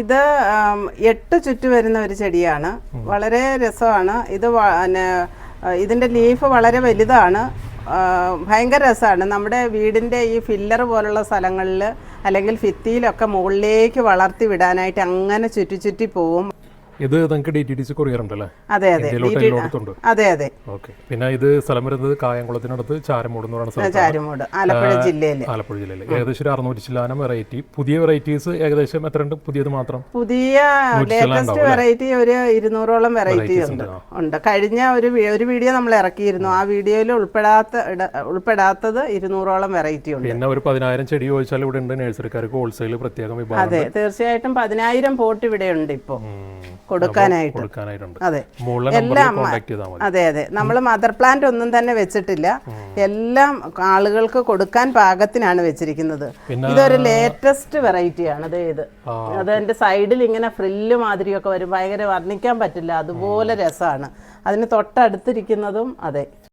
ഇത് എട്ട് ചുറ്റു വരുന്ന ഒരു ചെടിയാണ്. വളരെ രസമാണ്. ഇത് ഇതിന്റെ ഇതിന്റെ ലീഫ് വളരെ വലുതാണ്. ഭയങ്കര രസമാണ്. നമ്മുടെ വീടിന്റെ ഈ ഫില്ലർ പോലുള്ള സ്ഥലങ്ങളിൽ അല്ലെങ്കിൽ ഭിത്തിയിലൊക്കെ മുകളിലേക്ക് വളർത്തി വിടാനായിട്ട് അങ്ങനെ ചുറ്റി ചുറ്റി പോവും. ഇത് നിങ്ങൾക്ക് D T D C courier ഉണ്ടല്ലേ? അതെ അതെ. അതെ അതെ. ഓക്കെ. പിന്നെ ഇത് സ്ഥലം വരുന്നത് കായംകുളത്തിനടുത്ത് ചാരമൂട് എന്ന് പറയുന്ന ചാരമൂട്. ആലപ്പുഴ ജില്ലയിൽ ആലപ്പുഴ ജില്ലയിൽ ഏകദേശം ഒരു അറുന്നൂറ്റി ചില്ലാനം വെറൈറ്റി പുതിയ വെറൈറ്റീസ് ഏകദേശം എത്ര ഉണ്ട് പുതിയത് മാത്രം? പുതിയ ലേറ്റസ്റ്റ് വെറൈറ്റി ഒരു ഇരുന്നൂറോളം വെറൈറ്റി ഉണ്ട്. ഉണ്ട് കഴിഞ്ഞ ഒരു ഒരു വീഡിയോ നമ്മൾ ഇറക്കിയിരുന്നു. ആ വീഡിയോയിൽ ഉൾപ്പെടാത്ത ഉൾപ്പെടാത്തത് ഇരുന്നൂറോളം വെറൈറ്റി ഉണ്ട്. പിന്നെ ഒരു പതിനായിരം ചെടി ചോദിച്ചാൽ ഇവിടെ ഉണ്ട്. നഴ്സറിക്കാർക്ക് ഹോൾസെയിൽ പ്രത്യേകം വിഭാഗം അതെ തീർച്ചയായിട്ടും പതിനായിരം പോട്ട് ഇവിടെ ഉണ്ട് ഇപ്പോൾ കൊടുക്കാനായിട്ട്. കൊടുക്കാനായിട്ടുണ്ട്. അതെ. എല്ലാം അതെ അതെ. നമ്മൾ മദർ പ്ലാന്റ് ഒന്നും തന്നെ വെച്ചിട്ടില്ല. എല്ലാം ആളുകൾക്ക് കൊടുക്കാൻ പാകത്തിനാണ് വെച്ചിരിക്കുന്നത്. ഇതൊരു ലേറ്റസ്റ്റ് വെറൈറ്റി ആണ്. അതെ ഇത്. ആ. അത് എന്റെ സൈഡിൽ ഇങ്ങനെ ഫ്രില്ല് മാതിരിയൊക്കെ വരും. ഭയങ്കര വർണിക്കാൻ പറ്റില്ല. അതുപോലെ രസമാണ്. അതിന് തൊട്ടടുത്തിരിക്കുന്നതും അതെ.